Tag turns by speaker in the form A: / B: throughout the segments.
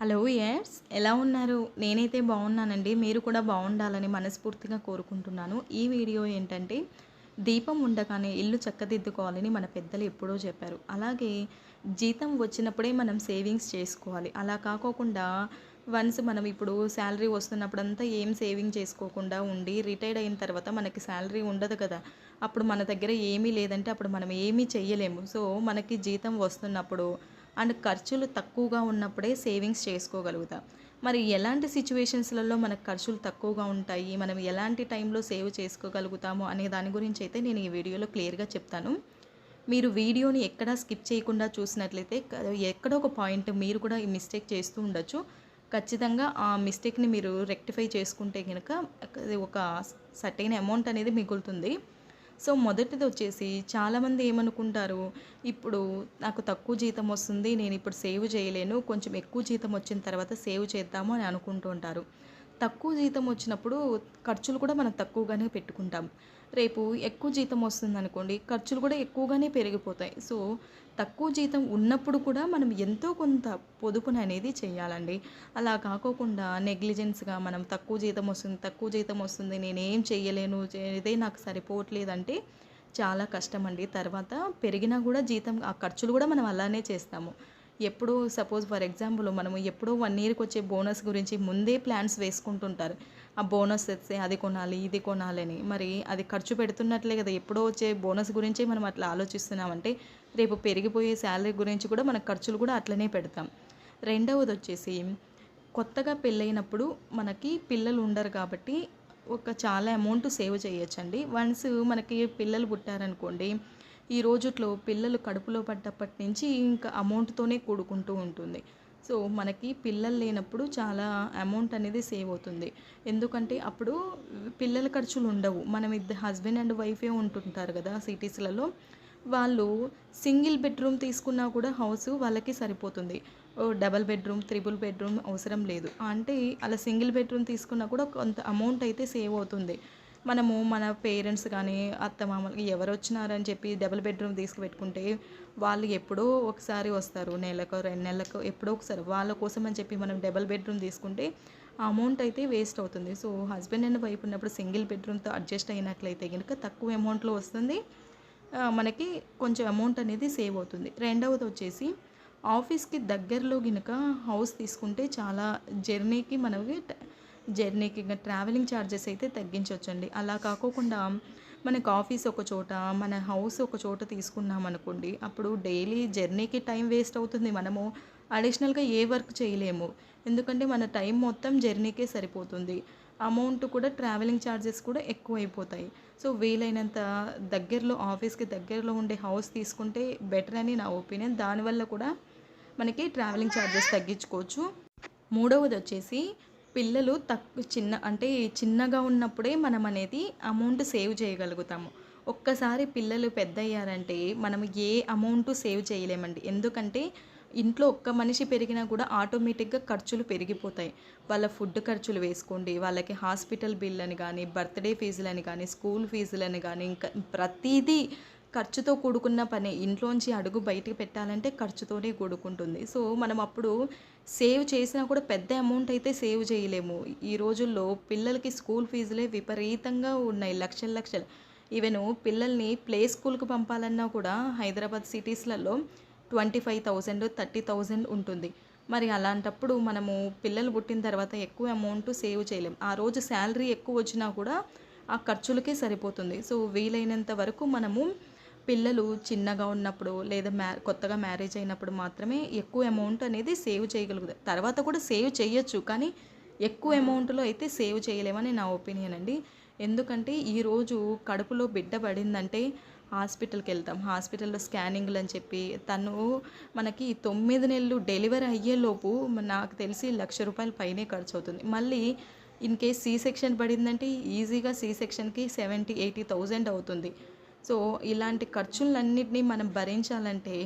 A: Hello yes ఎలా ఉన్నారు? నేనైతే బాగున్నానండి. మీరు కూడా బాగుండాలని మనస్ఫూర్తిగా కోరుకుంటున్నాను. ఈ వీడియో ఏంటంటే దీపం ఉండగానే ఇల్లు చక్కదిద్దుకోవాలని మన పెద్దలు ఎప్పుడో చెప్పారు. అలాగే జీతం వచ్చినప్పుడే మనం సేవింగ్స్ చేసుకోవాలి. అలా కాకోకుండా వన్స్ మనం ఇప్పుడు శాలరీ వస్తున్నప్పుడంతా ఏం సేవింగ్ చేసుకోకుండా ఉండి రిటైర్డ్ అయిన తర్వాత మనకి శాలరీ ఉండదు కదా. అప్పుడు మన దగ్గర ఏమీ లేదంటే అప్పుడు మనం ఏమీ చెయ్యలేము. సో మనకి జీతం వస్తున్నప్పుడు అండ్ ఖర్చులు తక్కువగా ఉన్నప్పుడే సేవింగ్స్ చేసుకోగలుగుతాం. మరి ఎలాంటి సిచ్యువేషన్స్లలో మనకు ఖర్చులు తక్కువగా ఉంటాయి? మనం ఎలాంటి టైంలో సేవ్ చేసుకోగలుగుతాము అనే దాని గురించి అయితే నేను ఈ వీడియోలో క్లియర్గా చెప్తాను. మీరు వీడియోని ఎక్కడా స్కిప్ చేయకుండా చూసినట్లయితే ఎక్కడో ఒక పాయింట్ మీరు కూడా ఈ మిస్టేక్ చేస్తూ ఉండొచ్చు. ఖచ్చితంగా ఆ మిస్టేక్ని మీరు రెక్టిఫై చేసుకుంటే కనుక అది ఒక సర్టైన్ అమౌంట్ అనేది మిగులుతుంది. సో మొదటిది వచ్చేసి చాలామంది ఏమనుకుంటారు ఇప్పుడు నాకు తక్కువ జీతం వస్తుంది నేను ఇప్పుడు సేవ్ చేయలేను కొంచెం ఎక్కువ జీతం వచ్చిన తర్వాత సేవ్ చేద్దాము అని అనుకుంటూ ఉంటారు. తక్కువ జీతం వచ్చినప్పుడు ఖర్చులు కూడా మనం తక్కువగానే పెట్టుకుంటాం. రేపు ఎక్కువ జీతం వస్తుంది అనుకోండి ఖర్చులు కూడా ఎక్కువగానే పెరిగిపోతాయి. సో తక్కువ జీతం ఉన్నప్పుడు కూడా మనం ఎంతో కొంత పొదుపుని అనేది చేయాలండి. అలా కాకోకుండా నెగ్లిజెన్స్గా మనం తక్కువ జీతం వస్తుంది తక్కువ జీతం వస్తుంది నేనేం చేయలేను ఇదే నాకు సరిపోవట్లేదంటే చాలా కష్టం అండి తర్వాత పెరిగినా కూడా జీతం ఆ ఖర్చులు కూడా మనం అలానే చేస్తాము. ఎప్పుడు సపోజ్ ఫర్ ఎగ్జాంపుల్ మనము ఎప్పుడో వన్ ఇయర్కి వచ్చే బోనస్ గురించి ముందే ప్లాన్స్ వేసుకుంటుంటారు. ఆ బోనస్ వస్తే అది కొనాలి ఇది కొనాలని. మరి అది ఖర్చు పెడుతున్నట్లే కదా ఎప్పుడో వచ్చే బోనస్ గురించే మనం అట్లా ఆలోచిస్తున్నామంటే రేపు పెరిగిపోయే శాలరీ గురించి కూడా మన ఖర్చులు కూడా అట్లనే పెడతాం. రెండవది వచ్చేసి కొత్తగా పెళ్ళైనప్పుడు మనకి పిల్లలు ఉండరు కాబట్టి ఒక చాలా అమౌంట్ సేవ్ చేయొచ్చండి. వన్స్ మనకి పిల్లలు పుట్టారనుకోండి ఈ రోజుట్లో పిల్లలు కడుపులో పడ్డప్పటి నుంచి ఇంకా అమౌంట్తోనే కూడుకుంటూ ఉంటుంది. సో మనకి పిల్లలు లేనప్పుడు చాలా అమౌంట్ అనేది సేవ్ అవుతుంది. ఎందుకంటే అప్పుడు పిల్లల ఖర్చులు ఉండవు. మనం ఇద్దరు హస్బెండ్ అండ్ వైఫే ఉంటుంటారు కదా సిటీస్లలో. వాళ్ళు సింగిల్ బెడ్రూమ్ తీసుకున్నా కూడా హౌస్ వాళ్ళకి సరిపోతుంది. డబల్ బెడ్రూమ్ త్రిబుల్ బెడ్రూమ్ అవసరం లేదు. అంటే అలా సింగిల్ బెడ్రూమ్ తీసుకున్నా కూడా కొంత అమౌంట్ అయితే సేవ్ అవుతుంది. మనము మన పేరెంట్స్ కానీ అత్త మామలు ఎవరు వచ్చినారని చెప్పి డబుల్ బెడ్రూమ్ తీసుకుపెట్టుకుంటే వాళ్ళు ఎప్పుడో ఒకసారి వస్తారు. నెలకు రెండు నెలలకు ఎప్పుడో ఒకసారి. వాళ్ళ కోసం అని చెప్పి మనం డబుల్ బెడ్రూమ్ తీసుకుంటే ఆ అమౌంట్ అయితే వేస్ట్ అవుతుంది. సో హస్బెండ్ అండ్ వైఫ్ ఉన్నప్పుడు సింగిల్ బెడ్రూమ్తో అడ్జస్ట్ అయినట్లయితే కనుక తక్కువ అమౌంట్లో వస్తుంది. మనకి కొంచెం అమౌంట్ అనేది సేవ్ అవుతుంది. రెండవది వచ్చేసి ఆఫీస్కి దగ్గరలో గినక హౌస్ తీసుకుంటే చాలా జర్నీకి మనకి జర్నీకి ఇంకా ట్రావెలింగ్ ఛార్జెస్ అయితే తగ్గించవచ్చండి అలా కాకోకుండా మనకు ఆఫీస్ ఒక చోట మన హౌస్ ఒక చోట తీసుకున్నాం అనుకోండి అప్పుడు డైలీ జర్నీకి టైం వేస్ట్ అవుతుంది. మనము అడిషనల్గా ఏ వర్క్ చేయలేము. ఎందుకంటే మన టైం మొత్తం జర్నీకే సరిపోతుంది. అమౌంట్ కూడా ట్రావెలింగ్ ఛార్జెస్ కూడా ఎక్కువ అయిపోతాయి సో వీలైనంత దగ్గరలో ఆఫీస్కి దగ్గరలో ఉండే హౌస్ తీసుకుంటే బెటర్ అని నా ఒపీనియన్. దానివల్ల కూడా మనకి ట్రావెలింగ్ ఛార్జెస్ తగ్గించుకోవచ్చు. మూడవది వచ్చేసి పిల్లలు తక్కువ చిన్న అంటే చిన్నగా ఉన్నప్పుడే మనం అనేది అమౌంట్ సేవ్ చేయగలుగుతాము. ఒక్కసారి పిల్లలు పెద్ద అయ్యారంటే మనం ఏ అమౌంట్ సేవ్ చేయలేమండి. ఎందుకంటే ఇంట్లో ఒక్క మనిషి పెరిగినా కూడా ఆటోమేటిక్గా ఖర్చులు పెరిగిపోతాయి. వాళ్ళ ఫుడ్ ఖర్చులు వేసుకోండి వాళ్ళకి హాస్పిటల్ బిల్ అని కానీ బర్త్డే ఫీజులని కానీ స్కూల్ ఫీజులని కానీ ఇంకా ప్రతిదీ ఖర్చుతో కూడుకున్న పని ఇంట్లోంచి అడుగు బయటికి పెట్టాలంటే ఖర్చుతోనే కూడుకుంటుంది. సో మనం అప్పుడు సేవ్ చేసినా కూడా పెద్ద అమౌంట్ అయితే సేవ్ చేయలేము. ఈ రోజుల్లో పిల్లలకి స్కూల్ ఫీజులే విపరీతంగా ఉన్నాయి లక్షల లక్షలు. ఈవెన్ పిల్లల్ని ప్లే స్కూల్కి పంపాలన్నా కూడా Hyderabad సిటీస్లలో twenty five thousand thirty thousand ఉంటుంది. మరి అలాంటప్పుడు మనము పిల్లలు పుట్టిన తర్వాత ఎక్కువ అమౌంట్ సేవ్ చేయలేం. ఆ రోజు శాలరీ ఎక్కువ వచ్చినా కూడా ఆ ఖర్చులకే సరిపోతుంది. సో వీలైనంత వరకు మనము పిల్లలు చిన్నగా ఉన్నప్పుడు లేదా మ్యా కొత్తగా మ్యారేజ్ అయినప్పుడు మాత్రమే ఎక్కువ అమౌంట్ అనేది సేవ్ చేయగలుగుతారు తర్వాత కూడా సేవ్ చేయొచ్చు కానీ ఎక్కువ అమౌంట్లో అయితే సేవ్ చేయలేమని నా ఒపీనియన్ అండి. ఎందుకంటే ఈరోజు కడుపులో బిడ్డ పడిందంటే హాస్పిటల్కి వెళ్తాం. హాస్పిటల్లో స్కానింగ్లు అని చెప్పి తను మనకి తొమ్మిది నెలలు డెలివరీ అయ్యేలోపు నాకు తెలిసి లక్ష రూపాయల పైనే ఖర్చు అవుతుంది. మళ్ళీ ఇన్ కేస్ సీ సెక్షన్ పడిందంటే ఈజీగా సీ సెక్షన్కి సెవెంటీ ఎయిటీ థౌజండ్ అవుతుంది. సో ఇలాంటి ఖర్చులన్నింటినీ మనం భరించాలంటే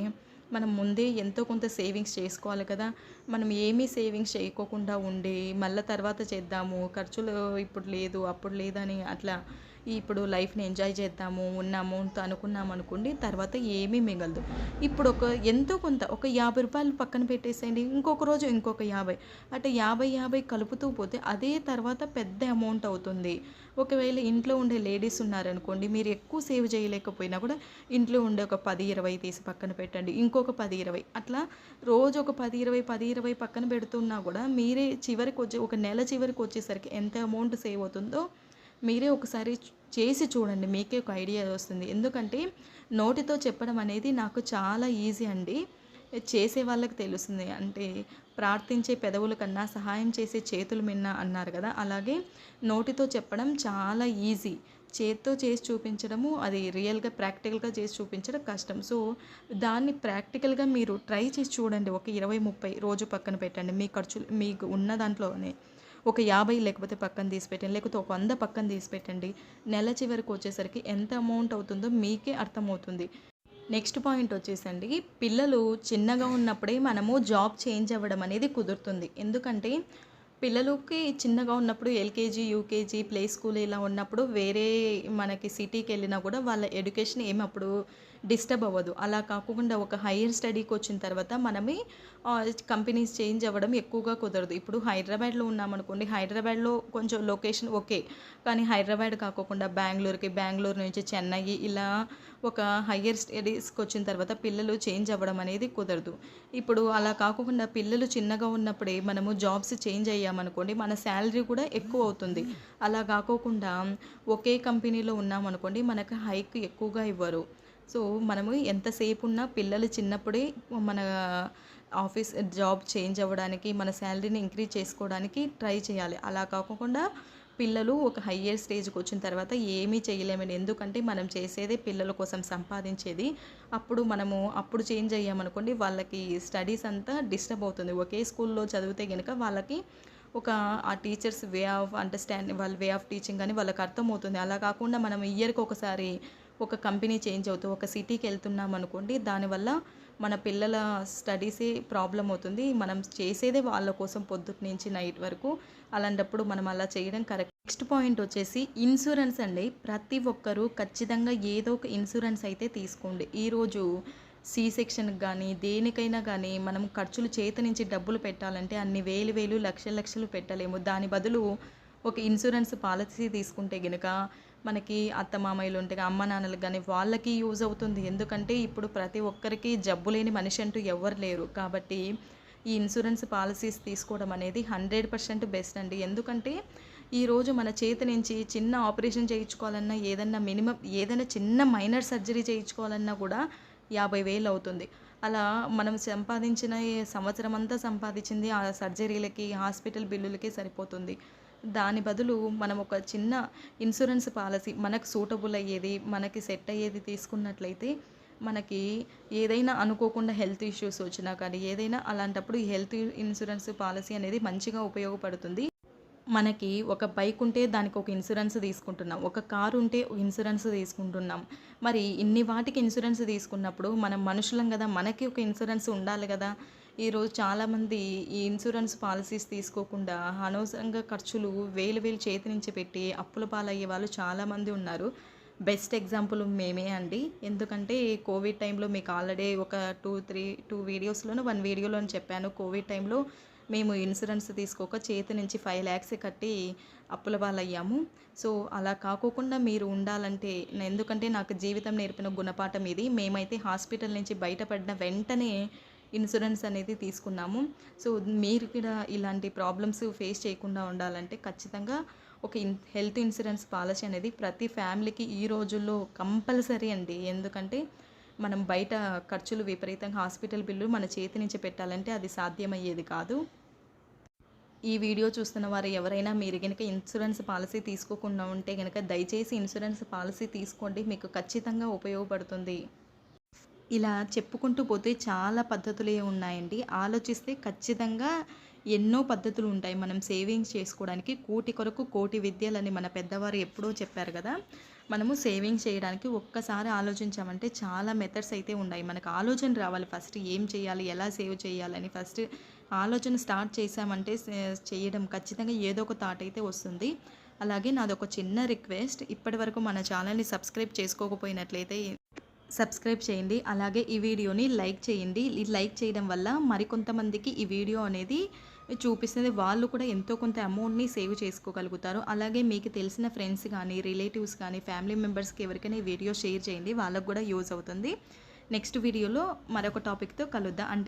A: మనం ముందే ఎంతో కొంత సేవింగ్స్ చేసుకోవాలి కదా. మనం ఏమీ సేవింగ్స్ చేయకోకుండా ఉండి మళ్ళీ తర్వాత చేద్దాము ఖర్చులు ఇప్పుడు లేదు అప్పుడు లేదని అట్లా ఇప్పుడు లైఫ్ని ఎంజాయ్ చేద్దాము ఉన్నాము అమౌంట్ అనుకున్నాం అనుకోండి తర్వాత ఏమీ మిగలదు. ఇప్పుడు ఒక ఎంతో కొంత ఒక యాభై రూపాయలు పక్కన పెట్టేసేయండి ఇంకొక రోజు ఇంకొక యాభై. అంటే యాభై యాభై కలుపుతూ పోతే అదే తర్వాత పెద్ద అమౌంట్ అవుతుంది. ఒకవేళ ఇంట్లో ఉండే లేడీస్ ఉన్నారనుకోండి మీరు ఎక్కువ సేవ్ చేయలేకపోయినా కూడా ఇంట్లో ఉండే ఒక పది ఇరవై తీసి పక్కన పెట్టండి ఇంకొక పది ఇరవై. అట్లా రోజు ఒక పది ఇరవై పది ఇరవై పక్కన పెడుతున్నా కూడా మీరే చివరికి వచ్చే ఒక నెల చివరికి వచ్చేసరికి ఎంత అమౌంట్ సేవ్ అవుతుందో మీరే ఒకసారి చేసి చూడండి మీకే ఒక ఐడియా వస్తుంది. ఎందుకంటే నోటితో చెప్పడం అనేది నాకు చాలా ఈజీ అండి. చేసే వాళ్ళకి తెలుస్తుంది. అంటే ప్రార్థించే పెదవుల కన్నా సహాయం చేసే చేతులు మిన్న అన్నారు కదా. అలాగే నోటితో చెప్పడం చాలా ఈజీ. చేత్తో చేసి చూపించడము అది రియల్గా ప్రాక్టికల్గా చేసి చూపించడం కష్టం. సో దాన్ని ప్రాక్టికల్గా మీరు ట్రై చేసి చూడండి. ఒక ఇరవై ముప్పై రోజు పక్కన పెట్టండి. మీ ఖర్చులు మీకు ఉన్న దాంట్లోనే. ఒక యాభై లేకపోతే పక్కన తీసి పెట్టండి లేకపోతే ఒక వంద పక్కన తీసి పెట్టండి నెల చివరికి వచ్చేసరికి ఎంత అమౌంట్ అవుతుందో మీకే అర్థమవుతుంది. నెక్స్ట్ పాయింట్ వచ్చేసండి పిల్లలు చిన్నగా ఉన్నప్పుడే మనము జాబ్ చేంజ్ అవ్వడం అనేది కుదురుతుంది. ఎందుకంటే పిల్లలకి చిన్నగా ఉన్నప్పుడు ఎల్కేజీ యూకేజీ ప్లే స్కూల్ ఇలా ఉన్నప్పుడు వేరే మనకి సిటీకి వెళ్ళినా కూడా వాళ్ళ ఎడ్యుకేషన్ ఏమి అప్పుడు డిస్టర్బ్ అవ్వదు. అలా కాకుండా ఒక హైయర్ స్టడీకి వచ్చిన తర్వాత మనమే కంపెనీస్ చేంజ్ అవ్వడం ఎక్కువగా కుదరదు. ఇప్పుడు హైదరాబాద్లో ఉన్నామనుకోండి హైదరాబాద్లో కొంచెం లొకేషన్ ఓకే. కానీ హైదరాబాద్ కాకుండా బెంగళూరుకి బెంగళూరు నుంచి చెన్నై ఇలా ఒక హయ్యర్ స్టడీస్కి వచ్చిన తర్వాత పిల్లలు చేంజ్ అవ్వడం అనేది కుదరదు. ఇప్పుడు అలా కాకుండా పిల్లలు చిన్నగా ఉన్నప్పుడే మనము జాబ్స్ చేంజ్ అయ్యాము అనుకోండి మన శాలరీ కూడా ఎక్కువ అవుతుంది. అలా కాకోకుండా ఒకే కంపెనీలో ఉన్నామనుకోండి మనకు హైక్ ఎక్కువగా ఇవ్వరు. సో మనము ఎంతసేపు ఉన్నా పిల్లలు చిన్నప్పుడే మన ఆఫీస్ జాబ్ చేంజ్ అవ్వడానికి మన శాలరీని ఇంక్రీజ్ చేసుకోవడానికి ట్రై చేయాలి. అలా కాకుండా పిల్లలు ఒక హయ్యర్ స్టేజ్కి వచ్చిన తర్వాత ఏమీ చేయలేమని ఎందుకంటే మనం చేసేదే పిల్లల కోసం సంపాదించేది. అప్పుడు మనము అప్పుడు చేంజ్ అయ్యామనుకోండి వాళ్ళకి స్టడీస్ అంతా డిస్టర్బ్ అవుతుంది. ఒకే స్కూల్లో చదివితే కనుక వాళ్ళకి ఒక ఆ టీచర్స్ వే ఆఫ్ అండర్స్టాండింగ్ వాళ్ళ వే ఆఫ్ టీచింగ్ అని వాళ్ళకి అర్థమవుతుంది. అలా కాకుండా మనం ఇయర్కి ఒకసారి ఒక కంపెనీ చేంజ్ అవుతూ ఒక సిటీకి వెళ్తున్నాం అనుకోండి దానివల్ల మన పిల్లల స్టడీసే ప్రాబ్లం అవుతుంది. మనం చేసేదే వాళ్ళ కోసం పొద్దుటి నుంచి నైట్ వరకు. అలాంటప్పుడు మనం అలా చేయడం కరెక్ట్ నెక్స్ట్ పాయింట్ వచ్చేసి ఇన్సూరెన్స్ అండి. ప్రతి ఒక్కరూ ఖచ్చితంగా ఏదో ఒక ఇన్సూరెన్స్ అయితే తీసుకోండి. ఈరోజు సి సెక్షన్కి కానీ దేనికైనా కానీ మనం ఖర్చులు చేతి నుంచి డబ్బులు పెట్టాలంటే అన్ని వేలు వేలు లక్షల లక్షలు పెట్టలేము. దాని బదులు ఒక ఇన్సూరెన్స్ పాలసీ తీసుకుంటే గనుక మనకి అత్త మామయ్యలు ఉంటే అమ్మ నాన్నలకు కానీ వాళ్ళకి యూజ్ అవుతుంది. ఎందుకంటే ఇప్పుడు ప్రతి ఒక్కరికి జబ్బు లేని మనిషి అంటూ ఎవరు లేరు. కాబట్టి ఈ ఇన్సూరెన్స్ పాలసీస్ తీసుకోవడం అనేది హండ్రెడ్ పర్సెంట్ బెస్ట్ అండి. ఎందుకంటే ఈరోజు మన చేతి నుంచి చిన్న ఆపరేషన్ చేయించుకోవాలన్నా ఏదన్నా మినిమం ఏదైనా చిన్న మైనర్ సర్జరీ చేయించుకోవాలన్నా కూడా యాభై వేలు అవుతుంది. అలా మనం సంపాదించిన సంవత్సరం అంతా సంపాదించింది ఆ సర్జరీలకి హాస్పిటల్ బిల్లులకి సరిపోతుంది. దాని బదులు మనం ఒక చిన్న ఇన్సూరెన్స్ పాలసీ మనకు సూటబుల్ అయ్యేది మనకి సెట్ అయ్యేది తీసుకున్నట్లయితే మనకి ఏదైనా అనుకోకుండా హెల్త్ ఇష్యూస్ వచ్చినా కానీ ఏదైనా అలాంటప్పుడు ఈ హెల్త్ ఇన్సూరెన్స్ పాలసీ అనేది మంచిగా ఉపయోగపడుతుంది. మనకి ఒక బైక్ ఉంటే దానికి ఒక ఇన్సూరెన్స్ తీసుకుంటున్నాం. ఒక కారు ఉంటే ఇన్సూరెన్స్ తీసుకుంటున్నాం. మరి ఇన్ని వాటికి ఇన్సూరెన్స్ తీసుకున్నప్పుడు మనం మనుషులం కదా మనకి ఒక ఇన్సూరెన్స్ ఉండాలి కదా. ఈరోజు చాలామంది ఈ ఇన్సూరెన్స్ పాలసీస్ తీసుకోకుండా అనవసరంగా ఖర్చులు వేలు వేలు చేతి నుంచి పెట్టి అప్పుల పాలయ్యే వాళ్ళు చాలామంది ఉన్నారు. బెస్ట్ ఎగ్జాంపుల్ మేమే అండి. ఎందుకంటే కోవిడ్ టైంలో మీకు ఆల్రెడీ ఒక టూ త్రీ టూ వీడియోస్లోనూ వన్ వీడియోలో చెప్పాను. కోవిడ్ టైంలో మేము ఇన్సూరెన్స్ తీసుకోక చేతి నుంచి ఫైవ్ ల్యాక్స్ కట్టి అప్పుల వాళ్ళయ్యాము. సో అలా కాకోకుండా మీరు ఉండాలంటే ఎందుకంటే నాకు జీవితం నేర్పిన గుణపాఠం ఇది. మేమైతే హాస్పిటల్ నుంచి బయటపడిన వెంటనే ఇన్సూరెన్స్ అనేది తీసుకున్నాము. సో మీరు కూడా ఇలాంటి ప్రాబ్లమ్స్ ఫేస్ చేయకుండా ఉండాలంటే ఖచ్చితంగా ఒక ఇన్ హెల్త్ ఇన్సూరెన్స్ పాలసీ అనేది ప్రతి ఫ్యామిలీకి ఈ రోజుల్లో కంపల్సరీ అండి. ఎందుకంటే మనం బయట ఖర్చులు విపరీతంగా హాస్పిటల్ బిల్లు మన చేతి నుంచి పెట్టాలంటే అది సాధ్యమయ్యేది కాదు. ఈ వీడియో చూస్తున్న వారు ఎవరైనా మీరు కనుక ఇన్సూరెన్స్ పాలసీ తీసుకోకుండా ఉంటే కనుక దయచేసి ఇన్సూరెన్స్ పాలసీ తీసుకోండి మీకు ఖచ్చితంగా ఉపయోగపడుతుంది. ఇలా చెప్పుకుంటూ పోతే చాలా పద్ధతులే ఉన్నాయండి. ఆలోచిస్తే ఖచ్చితంగా ఎన్నో పద్ధతులు ఉంటాయి మనం సేవింగ్స్ చేసుకోవడానికి. కూటి కొరకు కోటి విద్యలని మన పెద్దవారు ఎప్పుడో చెప్పారు కదా. మనము సేవింగ్స్ చేయడానికి ఒక్కసారి ఆలోచించామంటే చాలా మెథడ్స్ అయితే ఉన్నాయి. మనకు ఆలోచన రావాలి ఫస్ట్ ఏం చేయాలి ఎలా సేవ్ చేయాలని ఫస్ట్ ఆలోచన స్టార్ట్ చేసామంటే చేయడం ఖచ్చితంగా ఏదో ఒక థాట్ అయితే వస్తుంది. అలాగే నాదొక చిన్న రిక్వెస్ట్ ఇప్పటి వరకు మన ఛానల్ని సబ్స్క్రైబ్ చేసుకోకపోయినట్లయితే సబ్స్క్రైబ్ చేయండి. అలాగే ఈ వీడియోని లైక్ చేయండి. ఈ లైక్ చేయడం వల్ల మరికొంతమందికి ఈ వీడియో అనేది చూపిస్తుంది వాళ్ళు కూడా ఎంతో కొంత అమౌంట్ని సేవ్ చేసుకోగలుగుతారు. అలాగే మీకు తెలిసిన ఫ్రెండ్స్ కానీ రిలేటివ్స్ కానీ ఫ్యామిలీ మెంబర్స్కి ఎవరికైనా ఈ వీడియో షేర్ చేయండి. వాళ్ళకు కూడా యూజ్ అవుతుంది. నెక్స్ట్ వీడియోలో మరొక టాపిక్తో కలుద్దాం. అంటే